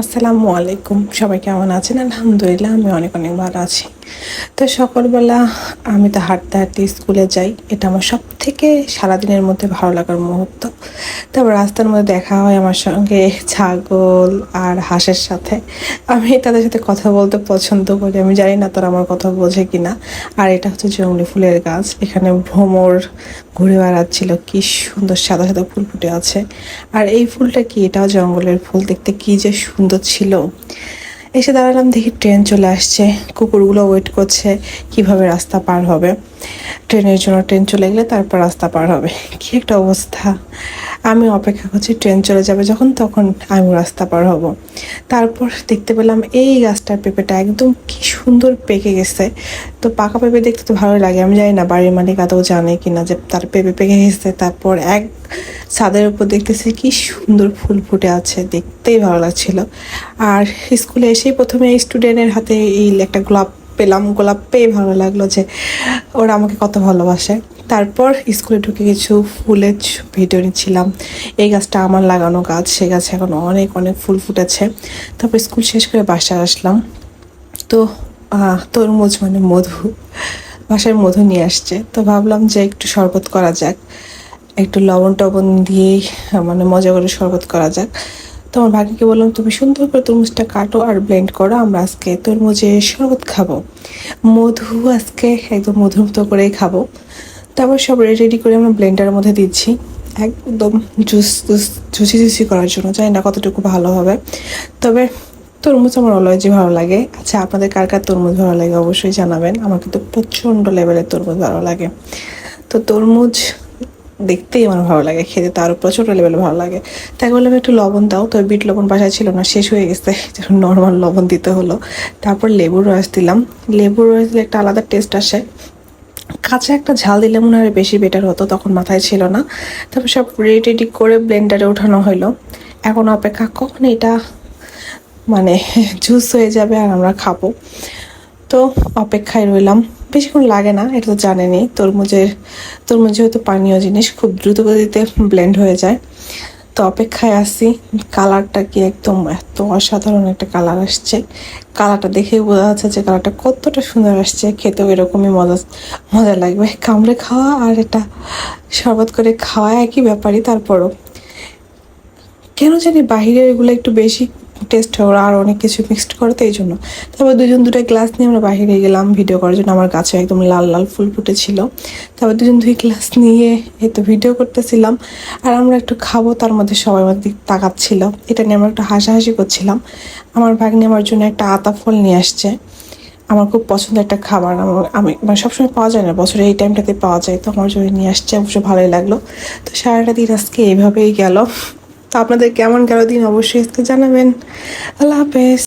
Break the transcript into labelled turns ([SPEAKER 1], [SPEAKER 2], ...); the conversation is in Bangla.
[SPEAKER 1] আসসালামু আলাইকুম। সবাই কেমন আছেন? আলহামদুলিল্লাহ আমি অনেক অনেক ভালো আছি। তো সকালবেলা আমি তো হাঁটতে হাঁটতে স্কুলে যাই। এটা আমার সব থেকে সারাদিনের মধ্যে ভালো লাগার মুহূর্ত। তারপর রাস্তার মধ্যে দেখা হয় আমার সঙ্গে ছাগল আর হাঁসের সাথে। আমি তাদের সাথে কথা বলতে পছন্দ করি। আমি জানি না তারা আমার কথা বোঝে কিনা। আর এটা হচ্ছে জঙ্গলি ফুলের গাছ। এখানে ভ্রমর ঘুরে বেড়াচ্ছিল। কি সুন্দর সাদা সাদা ফুল ফুটে আছে। আর এই ফুলটা কি? এটাও জঙ্গলের ফুল। দেখতে কি যে সুন্দর ছিল। এসে দাঁড়ালাম দেখি ট্রেন চলে আসছে। কুকুরগুলো ওয়েট করছে কীভাবে রাস্তা পার হবে। ট্রেনের জন্য ট্রেন চলে গেলে তারপর রাস্তা পার হবে। কি একটা অবস্থা। আমি অপেক্ষা করছি, ট্রেন চলে যাবে যখন, তখন আমি রাস্তা পার হব। তারপর দেখতে পেলাম এই গাছটার পেঁপেটা একদম কি সুন্দর পেকে গেছে। তো পাকা পেঁপে দেখতে তো ভালো লাগে। আমি জানি না বাড়ির মালিক আদৌ জানে কি না যে তার পেঁপে পেকে গেছে। তারপর এক ছাদের উপর দেখতেছি কি সুন্দর ফুল ফুটে আছে। দেখতেই ভালো লাগছিল। আর স্কুলে এসেই প্রথমে স্টুডেন্টের হাতে এই একটা গোলাপ পেলাম, গোলাপ পেয়ে ভালো লাগল যে ওরা আমাকে কত ভালোবাসে। তারপর স্কুলে ঢুকে কিছু ফুলের ভিডিও নিচ্ছিলাম। এই গাছটা আমার লাগানো গাছ, সে গাছে এখন অনেক অনেক ফুল ফুটেছে। তারপর স্কুল শেষ করে বাসায় আসলাম। তো তরমুজ মানে মধু, বাসায় মধু নিয়ে আসছে। তো ভাবলাম যে একটু শরবত করা যাক। একটু লবণ টবণ দিয়েই মানে মজা করে শরবত করা যাক। তো আমার ভাগ্যকে বললাম, তুমি সুন্দর করে তরমুজটা কাটো আর ব্লেন্ড করো, আমরা আজকে তরমুজের শরবত খাব। মধু আজকে একদম মধুর মতো করেই খাব। তারপর সব রেডি করে আমরা ব্লেন্ডারের মধ্যে দিচ্ছি। একদম জুস জুস জুসি জুসি করার জন্য, জানি না কতটুকু ভালো হবে। তবে তরমুজ আমার অলওয়েজই ভালো লাগে। আচ্ছা আপনাদের কার কার তরমুজ ভালো লাগে অবশ্যই জানাবেন। আমার কিন্তু প্রচণ্ড লেভেলের তরমুজ ভালো লাগে। তো তরমুজ দেখতেই আমার ভালো লাগে, খেতে তো আরও প্রচণ্ড লেভেলে ভালো লাগে। তাই বললাম, একটু লবণ দাও। তো বিট লবণ বাসায় ছিল না, শেষ হয়ে গেছে। যখন নর্মাল লবণ দিতে হলো। তারপর লেবুর রস দিলাম। লেবুর রস দিলে একটা আলাদা টেস্ট আসে। কাঁচা একটা ঝাল দিলে মনে হয় বেশি বেটার হতো, তখন মাথায় ছিল না। তারপর সব রেডি করে ব্লেন্ডারে ওঠানো হলো। এখন অপেক্ষা, কখন এটা মানে জুস হয়ে যাবে আর আমরা খাব? তো অপেক্ষায় রইলাম। বেশিক্ষণ লাগে না, এটা তো জানেনই। তরমুজের, তরমুজ যেহেতু পানীয় জিনিস খুব দ্রুত গতিতে ব্লেন্ড হয়ে যায়। তো অপেক্ষায় আসি কালারটা কি একদম এত অসাধারণ একটা কালার আসছে। কালারটা দেখেই বোঝা যাচ্ছে যে কালারটা কতটা সুন্দর আসছে, খেতেও এরকমই মজা মজা লাগবে। কামড়ে খাওয়া আর এটা শরবত করে খাওয়া একই ব্যাপারই, তারপরও। কেন জানি বাহিরের এগুলো একটু বেশি টেস্ট ওরা আর অনেক কিছু মিক্সড করে, তো এই জন্য। তারপর দুজন দুটো গ্লাস নিয়ে আমরা বাহিরে গেলাম ভিডিও করার জন্য। আমার গাছে একদম লাল লাল ফুল ফুটেছিল। তারপর দুজন দুই গ্লাস নিয়ে এই তো ভিডিও করতেছিলাম। আর আমরা একটু খাব, তার মধ্যে সবাই আমার দিক তাকাচ্ছিল। এটা নিয়ে আমরা একটু হাসাহাসি করছিলাম। আমার ভাগ্নি আমার জন্য একটা আতা ফল নিয়ে আসছে। আমার খুব পছন্দের একটা খাবার। আমি মানে সবসময় পাওয়া যায় না, বছরে এই টাইমটাতে পাওয়া যায়। তো আমার জন্য নিয়ে আসছে, অবশ্য ভালোই লাগল। তো সারাটা দিন আজকে এইভাবেই গেল। তো আপনাদের কেমন গেল দিন অবশ্যই জানাবেন। আল্লাহ হাফেজ।